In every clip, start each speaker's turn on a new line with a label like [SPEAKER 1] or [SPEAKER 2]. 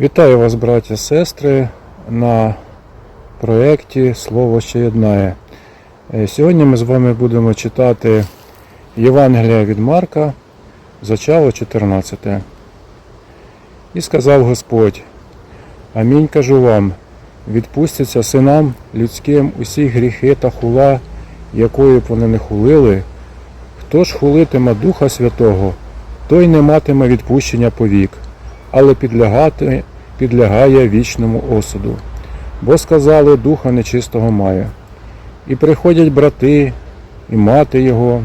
[SPEAKER 1] Вітаю вас, браття і сестри, на проєкті Слово що єднає. Е, Сьогодні ми з вами будемо читати Євангелія від Марка, зачало 14. І сказав Господь: Амінь кажу вам, відпустяться синам людським усі гріхи та хула, якої б вони не хулили. Хто ж хулитиме Духа Святого, той не матиме відпущення повік, але підлягати, підлягає вічному осуду. Бо сказали, духа нечистого має. І приходять брати, і мати його,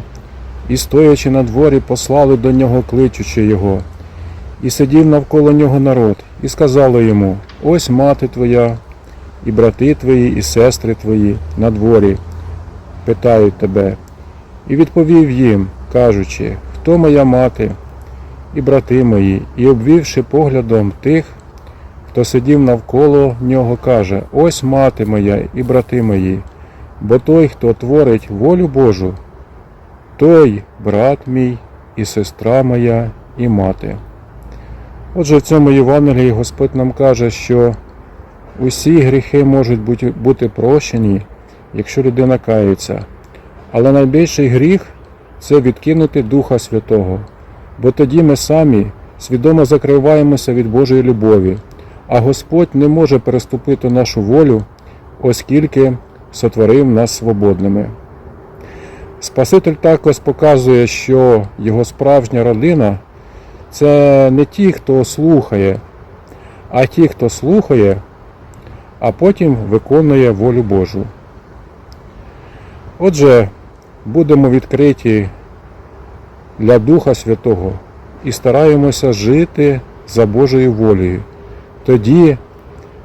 [SPEAKER 1] і стоячи на дворі, послали до нього, кличучи його. І сидів навколо нього народ, і сказали йому: Ось мати твоя, і брати твої, і сестри твої на дворі, питають тебе. І відповів їм, кажучи, хто моя мати і брати мої, і обвівши поглядом тих, хто сидів навколо нього, каже: Ось мати моя і брати мої, бо той, хто творить волю Божу, той брат мій і сестра моя і мати. Отже, в цьому Євангелії Господь нам каже, що усі гріхи можуть бути прощені, якщо людина кається. Але найбільший гріх це відкинути Духа Святого, бо тоді ми самі свідомо закриваємося від Божої любові, а Господь не може переступити нашу волю, оскільки сотворив нас свободними. Спаситель також показує, що його справжня родина це не ті, хто слухає, а ті, хто слухає, а потім виконує волю Божу. Отже, будемо відкриті для Духа Святого і стараємося жити за Божою волею. Тоді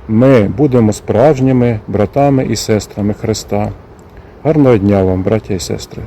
[SPEAKER 1] ми будемо справжніми братами і сестрами Христа. Гарного дня вам, браття і сестри!